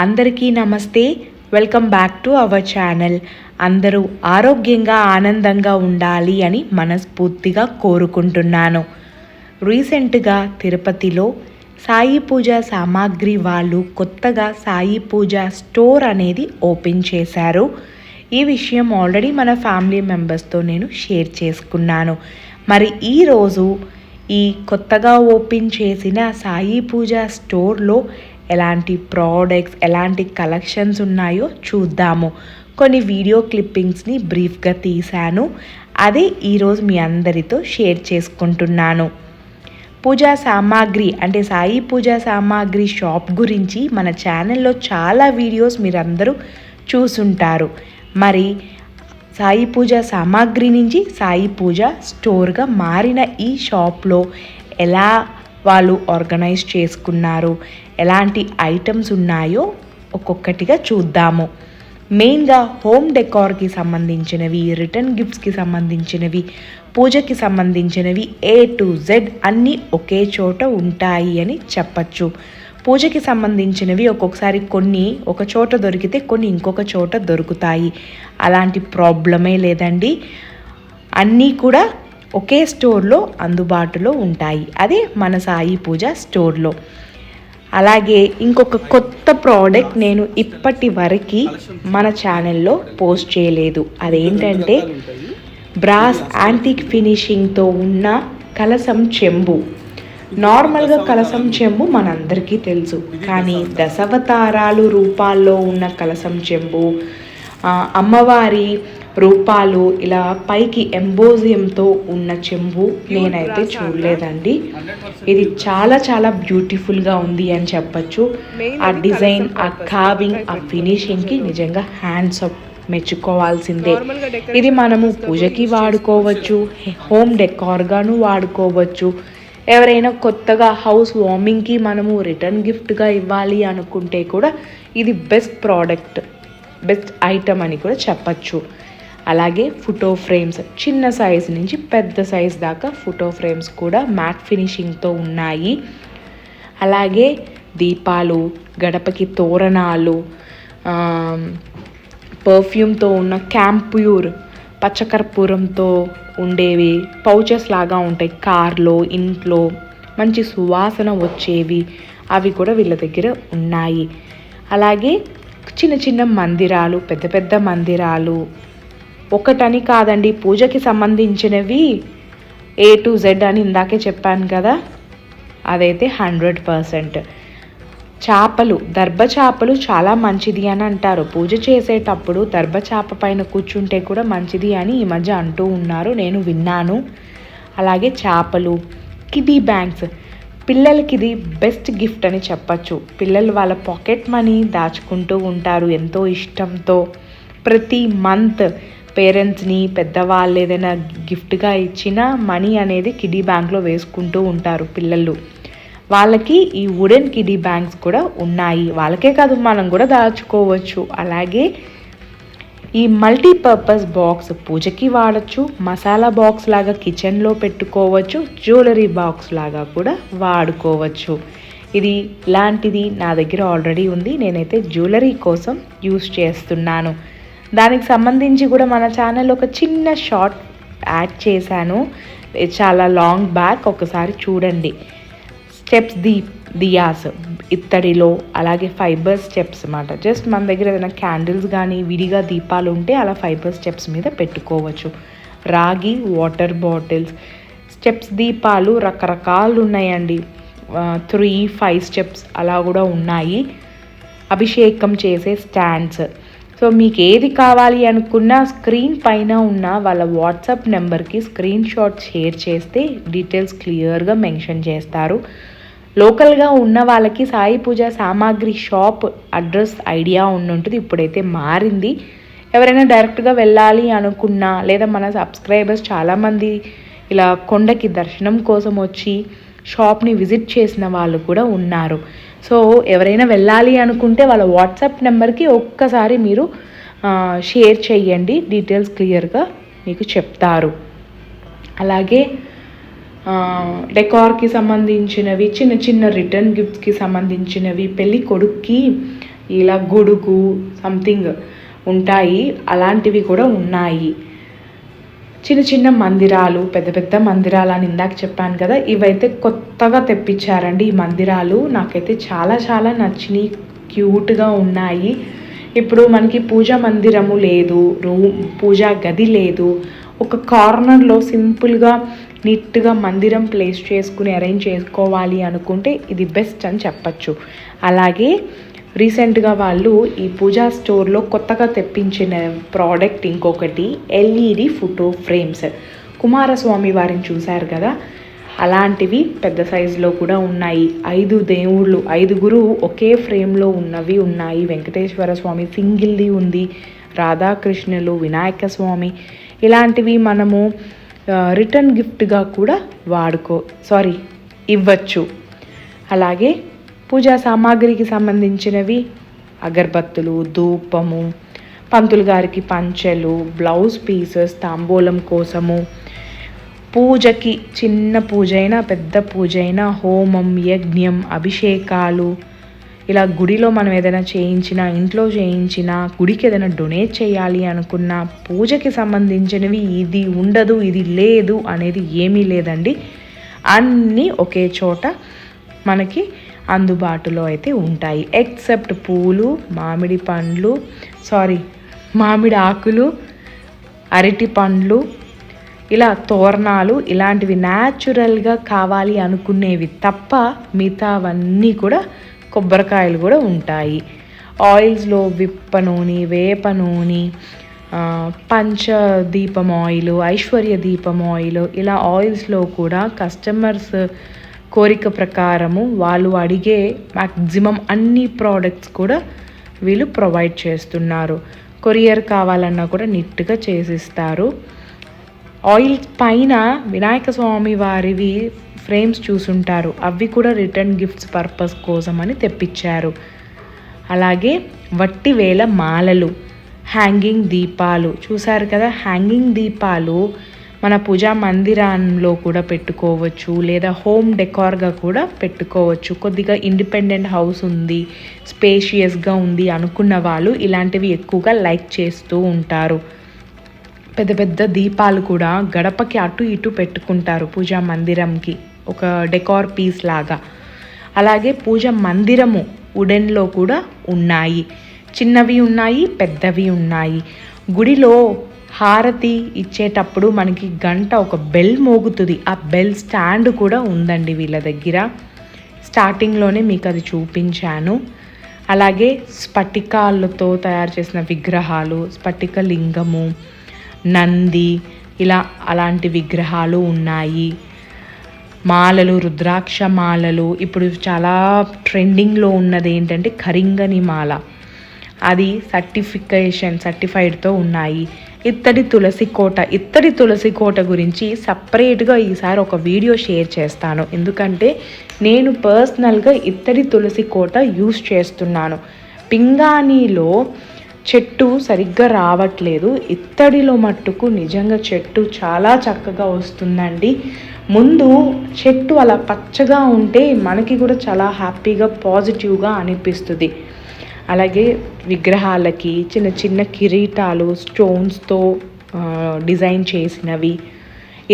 అందరికీ నమస్తే. Welcome back to our channel అందరూ ఆరోగ్యంగా ఆనందంగా ఉండాలి అని మనస్ఫూర్తిగా కోరుకుంటున్నాను. రీసెంట్గా తిరుపతిలో సాయి పూజ సామాగ్రి వాళ్ళు కొత్తగా సాయి పూజ స్టోర్ అనేది ఓపెన్ చేశారు. ఈ విషయం ఆల్రెడీ మన ఫ్యామిలీ మెంబర్స్తో నేను షేర్ చేసుకున్నాను. మరి ఈరోజు ఈ కొత్తగా ఓపెన్ చేసిన సాయి పూజ స్టోర్లో ఎలాంటి ప్రోడక్ట్స్ ఎలాంటి కలెక్షన్స్ ఉన్నాయో చూద్దాము. కొన్ని వీడియో క్లిప్పింగ్స్ని బ్రీఫ్గా తీశాను. అదే ఈరోజు మీ అందరితో షేర్ చేసుకుంటున్నాను. పూజా సామాగ్రి అంటే సాయి పూజా సామాగ్రి షాప్ గురించి మన ఛానల్లో చాలా వీడియోస్ మీరందరూ చూసుంటారు. మరి సాయి పూజ సామాగ్రి నుంచి సాయి పూజ స్టోర్గా మారిన ఈ షాప్లో ఎలా వాళ్ళు ఆర్గనైజ్ చేసుకున్నారు? ఎలాంటి ఐటమ్స్ ఉన్నాయో ఒక్కొక్కటిగా చూద్దాము. మెయిన్గా హోమ్ డెకార్కి సంబంధించినవి రిటర్న్ గిఫ్ట్స్కి సంబంధించినవి పూజకి సంబంధించినవి ఏ టు జెడ్ అన్నీ ఒకే చోట ఉంటాయి అని చెప్పచ్చు. పూజకి సంబంధించినవి ఒక్కొక్కసారి కొన్ని ఒక చోట దొరికితే కొన్ని ఇంకొక చోట దొరుకుతాయి. అలాంటి ప్రాబ్లమే లేదండి. అన్నీ కూడా ఒకే స్టోర్లో అందుబాటులో ఉంటాయి. అదే మన సాయి పూజ స్టోర్లో. అలాగే ఇంకొక కొత్త ప్రోడక్ట్ నేను ఇప్పటి వరకు మన ఛానల్లో పోస్ట్ చేయలేదు. అదేంటంటే బ్రాస్ యాంటిక్ ఫినిషింగ్తో ఉన్న కలసం చెంబు. నార్మల్గా కలసం చెంబు మనందరికీ తెలుసు. కానీ దశవతారాలు రూపాల్లో ఉన్న కలసం చెంబు అమ్మవారి రూపాలు ఇలా పైకి ఎంబోజియంతో ఉన్న చెంబు నేనైతే చూడలేదండి. ఇది చాలా చాలా బ్యూటిఫుల్గా ఉంది అని చెప్పచ్చు. ఆ డిజైన్ ఆ కావింగ్ ఆ ఫినిషింగ్కి నిజంగా హ్యాండ్స్ అప్ మెచ్చుకోవాల్సిందే. ఇది మనము పూజకి వాడుకోవచ్చు హోమ్ డెకార్గాను వాడుకోవచ్చు. ఎవరైనా కొత్తగా హౌస్ వార్మింగ్కి మనము రిటర్న్ గిఫ్ట్గా ఇవ్వాలి అనుకుంటే కూడా ఇది బెస్ట్ ప్రోడక్ట్ బెస్ట్ ఐటమ్ అని కూడా చెప్పచ్చు. అలాగే ఫోటో ఫ్రేమ్స్ చిన్న సైజ్ నుంచి పెద్ద సైజ్ దాకా ఫోటో ఫ్రేమ్స్ కూడా మ్యాట్ ఫినిషింగ్తో ఉన్నాయి. అలాగే దీపాలు గడపకి తోరణాలు పర్ఫ్యూమ్తో ఉన్న క్యాంప్యూర్ పచ్చకర్పూరంతో ఉండేవి పౌచెస్ లాగా ఉంటాయి. కార్లో ఇంట్లో మంచి సువాసన వచ్చేవి. అవి కూడా వీళ్ళ దగ్గర ఉన్నాయి. అలాగే చిన్న చిన్న మందిరాలు పెద్ద పెద్ద మందిరాలు ఒకటని కాదండి పూజకి సంబంధించినవి ఏ టు జెడ్ అని ఇందాకే చెప్పాను కదా. అదైతే హండ్రెడ్ పర్సెంట్. చేపలు దర్భ చేపలు చాలా మంచిది అని అంటారు. పూజ చేసేటప్పుడు దర్భ చేప పైన కూర్చుంటే కూడా మంచిది అని ఈ మధ్య అంటూ ఉన్నారు. నేను విన్నాను. అలాగే చేపలు కిడీ బ్యాంక్స్ పిల్లలకి ఇది బెస్ట్ గిఫ్ట్ అని చెప్పచ్చు. పిల్లలు వాళ్ళ పాకెట్ మనీ దాచుకుంటూ ఉంటారు ఎంతో ఇష్టంతో. ప్రతి మంత్ పేరెంట్స్ని పెద్దవాళ్ళు ఏదైనా గిఫ్ట్గా ఇచ్చిన మనీ అనేది కిడీ బ్యాంక్లో వేసుకుంటూ ఉంటారు పిల్లలు. వాళ్ళకి ఈ వుడెన్ కిడీ బ్యాంక్స్ కూడా ఉన్నాయి. వాళ్ళకే కాదు మనం కూడా దాచుకోవచ్చు. అలాగే ఈ మల్టీపర్పస్ బాక్స్ పూజకి వాడచ్చు మసాలా బాక్స్ లాగా కిచెన్లో పెట్టుకోవచ్చు జ్యువెలరీ బాక్స్ లాగా కూడా వాడుకోవచ్చు. ఇది లాంటిది నా దగ్గర ఆల్రెడీ ఉంది. నేనైతే జ్యువెలరీ కోసం యూస్ చేస్తున్నాను. దానికి సంబంధించి కూడా మన ఛానల్ ఒక చిన్న షార్ట్ యాడ్ చేశాను. చాలా లాంగ్ బ్యాక్ ఒకసారి చూడండి. స్టెప్స్ ది దియాస్ ఇత్తడిలో అలాగే ఫైబర్ స్టెప్స్ అన్నమాట. జస్ట్ మన దగ్గర ఏదైనా క్యాండిల్స్ కానీ విడిగా దీపాలు ఉంటే అలా ఫైబర్ స్టెప్స్ మీద పెట్టుకోవచ్చు. రాగి వాటర్ బాటిల్స్ స్టెప్స్ దీపాలు రకరకాలు ఉన్నాయండి. త్రీ ఫైవ్ స్టెప్స్ అలా కూడా ఉన్నాయి. అభిషేకం చేసే స్టాండ్స్ సో మీకు ఏది కావాలి అనుకున్నా స్క్రీన్ పైన ఉన్న వాళ్ళ వాట్సాప్ నెంబర్కి స్క్రీన్ షాట్ షేర్ చేస్తే డీటెయిల్స్ క్లియర్గా మెన్షన్ చేస్తారు. లోకల్గా ఉన్న వాళ్ళకి సాయి పూజ సామాగ్రి షాప్ అడ్రస్ ఐడియా ఉండుంటుంది. ఇప్పుడైతే మారింది. ఎవరైనా డైరెక్ట్గా వెళ్ళాలి అనుకున్నా లేదా మన సబ్స్క్రైబర్స్ చాలామంది ఇలా కొండకి దర్శనం కోసం వచ్చి షాప్ని విజిట్ చేసిన వాళ్ళు కూడా ఉన్నారు. సో ఎవరైనా వెళ్ళాలి అనుకుంటే వాళ్ళ వాట్సాప్ నెంబర్కి ఒక్కసారి మీరు షేర్ చేయండి డీటెయిల్స్ క్లియర్గా మీకు చెప్తారు. అలాగే డెకార్కి సంబంధించినవి చిన్న చిన్న రిటర్న్ గిఫ్ట్స్కి సంబంధించినవి పెళ్ళి కొడుక్కి ఇలా గొడుగు సంథింగ్ ఉంటాయి. అలాంటివి కూడా ఉన్నాయి. చిన్న చిన్న మందిరాలు పెద్ద పెద్ద మందిరాలు అని ఇందాక చెప్పాను కదా ఇవైతే కొత్తగా తెప్పించారండి ఈ మందిరాలు. నాకైతే చాలా చాలా నచ్చినాయి క్యూట్గా ఉన్నాయి. ఇప్పుడు మనకి పూజా మందిరము లేదు రూమ్ పూజా గది లేదు. ఒక కార్నర్లో సింపుల్గా నీట్గా మందిరం ప్లేస్ చేసుకుని అరేంజ్ చేసుకోవాలి అనుకుంటే ఇది బెస్ట్ అని చెప్పచ్చు. అలాగే రీసెంట్గా వాళ్ళు ఈ పూజా స్టోర్లో కొత్తగా తెప్పించిన ప్రోడక్ట్ ఇంకొకటి ఎల్ఈడి ఫోటో ఫ్రేమ్స్. కుమారస్వామి వారిని చూశారు కదా? అలాంటివి పెద్ద సైజులో కూడా ఉన్నాయి. ఐదు దేవుళ్ళు ఐదుగురు ఒకే ఫ్రేమ్లో ఉన్నవి ఉన్నాయి. వెంకటేశ్వర స్వామి సింగిల్ది ఉంది. రాధాకృష్ణులు వినాయక స్వామి. ఇలాంటివి మనము రిటర్న్ గిఫ్ట్గా కూడా వాడుకో సారీ ఇవ్వచ్చు. అలాగే పూజా సామాగ్రికి సంబంధించినవి అగర్బత్తులు ధూపము పంతులు గారికి పంచెలు బ్లౌజ్ పీసెస్ తాంబూలం కోసము. పూజకి చిన్న పూజ అయినా పెద్ద పూజ అయినా హోమం యజ్ఞం అభిషేకాలు. ఇలా గుడిలో మనం ఏదైనా చేయించినా ఇంట్లో చేయించినా గుడికి ఏదైనా డొనేట్ చేయాలి అనుకున్న పూజకి సంబంధించినవి ఇది ఉండదు ఇది లేదు అనేది ఏమీ లేదండి. అన్నీ ఒకే చోట మనకి అందుబాటులో అయితే ఉంటాయి. ఎక్సెప్ట్ పూలు మామిడి పండ్లు సారీ మామిడి ఆకులు అరటి పండ్లు ఇలా తోరణాలు ఇలాంటివి న్యాచురల్గా కావాలి అనుకునేవి తప్ప మిగతావన్నీ కూడా కొబ్బరికాయలు కూడా ఉంటాయి. ఆయిల్స్లో విప్ప నూనె వేప నూనె పంచ దీపం ఆయిల్ ఐశ్వర్య దీపం ఆయిల్ ఇలా ఆయిల్స్లో కూడా కస్టమర్స్ కోరిక ప్రకారము వాళ్ళు అడిగే మ్యాక్సిమం అన్ని ప్రోడక్ట్స్ కూడా వీళ్ళు ప్రొవైడ్ చేస్తున్నారు. కొరియర్ కావాలన్నా కూడా నీట్గా చేసిస్తారు. ఆయిల్ పైన వినాయక స్వామి వారివి ఫ్రేమ్స్ చూసుంటారు. అవి కూడా రిటర్న్ గిఫ్ట్స్ పర్పస్ కోసం అని తెప్పించారు. అలాగే వట్టి వేల మాలలు హ్యాంగింగ్ దీపాలు. చూసారు కదా హ్యాంగింగ్ దీపాలు మన పూజా మందిరంలో కూడా పెట్టుకోవచ్చు లేదా హోమ్ డెకార్గా కూడా పెట్టుకోవచ్చు. కొద్దిగా ఇండిపెండెంట్ హౌస్ ఉంది స్పేషియస్గా ఉంది అనుకున్న వాళ్ళు ఇలాంటివి ఎక్కువగా లైక్ చేస్తూ ఉంటారు. పెద్ద పెద్ద దీపాలు కూడా గడపకి అటు ఇటు పెట్టుకుంటారు పూజా మందిరంకి ఒక డెకార్ పీస్ లాగా. అలాగే పూజ మందిరము ఉడెన్లో కూడా ఉన్నాయి. చిన్నవి ఉన్నాయి పెద్దవి ఉన్నాయి. గుడిలో హారతి ఇచ్చేటప్పుడు మనకి గంట ఒక బెల్ మోగుతుంది. ఆ బెల్ స్టాండ్ కూడా ఉందండి వీళ్ళ దగ్గర. స్టార్టింగ్లోనే మీకు అది చూపించాను. అలాగే స్ఫటికాలతో తయారు చేసిన విగ్రహాలు స్ఫటిక లింగము నంది ఇలా అలాంటి విగ్రహాలు ఉన్నాయి. మాలలు రుద్రాక్ష మాలలు. ఇప్పుడు చాలా ట్రెండింగ్లో ఉన్నది ఏంటంటే కరింగని మాల. అది సర్టిఫికేషన్ సర్టిఫైడ్తో ఉన్నాయి. ఇత్తడి తులసి కోట. ఇత్తడి తులసి కోట గురించి సపరేట్గా ఈసారి ఒక వీడియో షేర్ చేస్తాను. ఎందుకంటే నేను పర్సనల్గా ఇత్తడి తులసి కోట యూస్ చేస్తున్నాను. పింగాణీలో చెట్టు సరిగ్గా రావట్లేదు. ఇత్తడిలో మట్టుకు నిజంగా చెట్టు చాలా చక్కగా వస్తుందండి. ముందు చెట్టు అలా పచ్చగా ఉంటే మనకి కూడా చాలా హ్యాపీగా పాజిటివ్గా అనిపిస్తుంది. అలాగే విగ్రహాలకి చిన్న చిన్న కిరీటాలు స్టోన్స్తో డిజైన్ చేసినవి.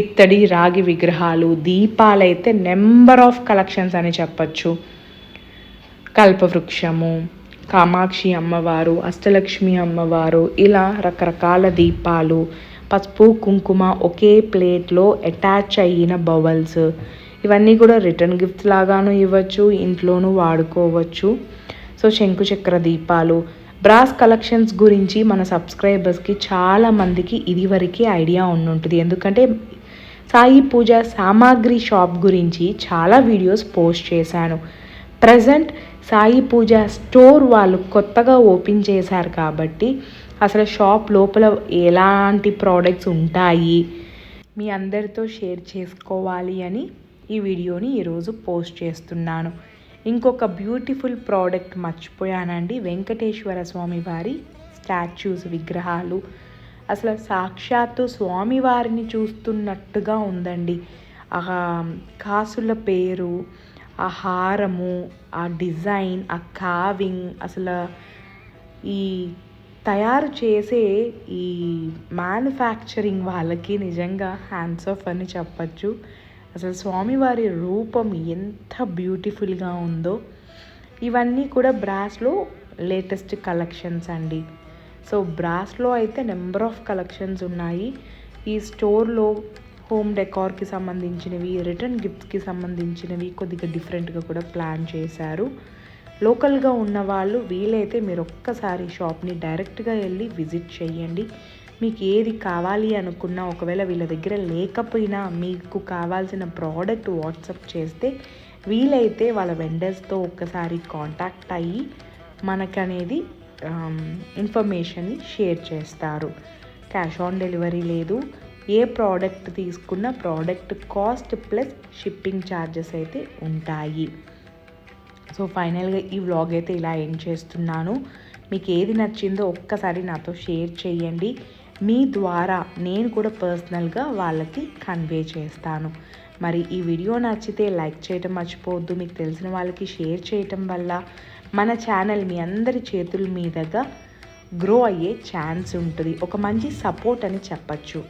ఇత్తడి రాగి విగ్రహాలు దీపాలైతే నెంబర్ ఆఫ్ కలెక్షన్స్ అని చెప్పచ్చు. కల్పవృక్షము కామాక్షి అమ్మవారు అష్టలక్ష్మి అమ్మవారు ఇలా రకరకాల దీపాలు పసుపు కుంకుమ ఒకే ప్లేట్లో అటాచ్ అయిన బవల్స్ ఇవన్నీ కూడా రిటర్న్ గిఫ్ట్స్ లాగాను ఇవ్వచ్చు ఇంట్లోనూ వాడుకోవచ్చు. సో శంకుచక్ర దీపాలు బ్రాస్ కలెక్షన్స్ గురించి మన సబ్స్క్రైబర్స్కి చాలామందికి ఇదివరకే ఐడియా ఉండుంటుంది. ఎందుకంటే సాయి పూజ సామాగ్రి షాప్ గురించి చాలా వీడియోస్ పోస్ట్ చేశాను. ప్రజెంట్ సాయి పూజ స్టోర్ వాళ్ళు కొత్తగా ఓపెన్ చేశారు కాబట్టి అసలు షాప్ లోపల ఎలాంటి ప్రోడక్ట్స్ ఉంటాయి మీ అందరితో షేర్ చేసుకోవాలి అని ఈ వీడియోని ఈరోజు పోస్ట్ చేస్తున్నాను. ఇంకొక బ్యూటిఫుల్ ప్రోడక్ట్ మర్చిపోయానండి. వెంకటేశ్వర స్వామి వారి స్టాచ్యూస్ విగ్రహాలు. అసలు సాక్షాత్తు స్వామివారిని చూస్తున్నట్టుగా ఉందండి. ఆ కాసుల పేరు ఆ హారము ఆ డిజైన్ ఆ కావింగ్ అసలు ఈ తయారు చేసే ఈ మ్యానుఫ్యాక్చరింగ్ వాళ్ళకి నిజంగా హ్యాండ్స్ ఆఫ్ అని చెప్పచ్చు. అసలు స్వామివారి రూపం ఎంత బ్యూటిఫుల్గా ఉందో. ఇవన్నీ కూడా బ్రాస్లో లేటెస్ట్ కలెక్షన్స్ అండి. సో బ్రాస్లో అయితే నెంబర్ ఆఫ్ కలెక్షన్స్ ఉన్నాయి. ఈ స్టోర్లో హోమ్ డెకార్కి సంబంధించినవి రిటర్న్ గిఫ్ట్స్కి సంబంధించినవి కొద్దిగా డిఫరెంట్గా కూడా ప్లాన్ చేశారు. లోకల్గా ఉన్న వాళ్ళు వీలైతే మీరు ఒక్కసారి షాప్ని డైరెక్ట్గా వెళ్ళి విజిట్ చేయండి. మీకు ఏది కావాలి అనుకున్నా ఒకవేళ వీళ్ళ దగ్గర లేకపోయినా మీకు కావాల్సిన ప్రోడక్ట్ వాట్సప్ చేస్తే వీలైతే వాళ్ళ వెండర్స్తో ఒక్కసారి కాంటాక్ట్ అయ్యి మనకనేది ఇన్ఫర్మేషన్ని షేర్ చేస్తారు. క్యాష్ ఆన్ డెలివరీ లేదు. ఏ ప్రోడక్ట్ తీసుకున్న product cost plus shipping charges అయితే ఉంటాయి. సో ఫైనల్గా ఈ వ్లాగ్ అయితే ఇలా ఎండ్ చేస్తున్నాను. మీకు ఏది నచ్చిందో ఒక్కసారి నాతో షేర్ చేయండి. మీ ద్వారా నేను కూడా పర్సనల్గా వాళ్ళకి కన్వే చేస్తాను. మరి ఈ వీడియో నచ్చితే లైక్ చేయటం మర్చిపోవద్దు. మీకు తెలిసిన వాళ్ళకి షేర్ చేయటం వల్ల మన ఛానల్ మీ అందరి చేతుల మీదుగా గ్రో అయ్యే ఛాన్స్ ఉంటుంది. ఒక మంచి సపోర్ట్ అని చెప్పచ్చు.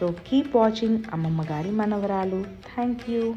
సో కీప్ వాచింగ్ అమ్మమ్మ గారి మనవరాలు. Thank you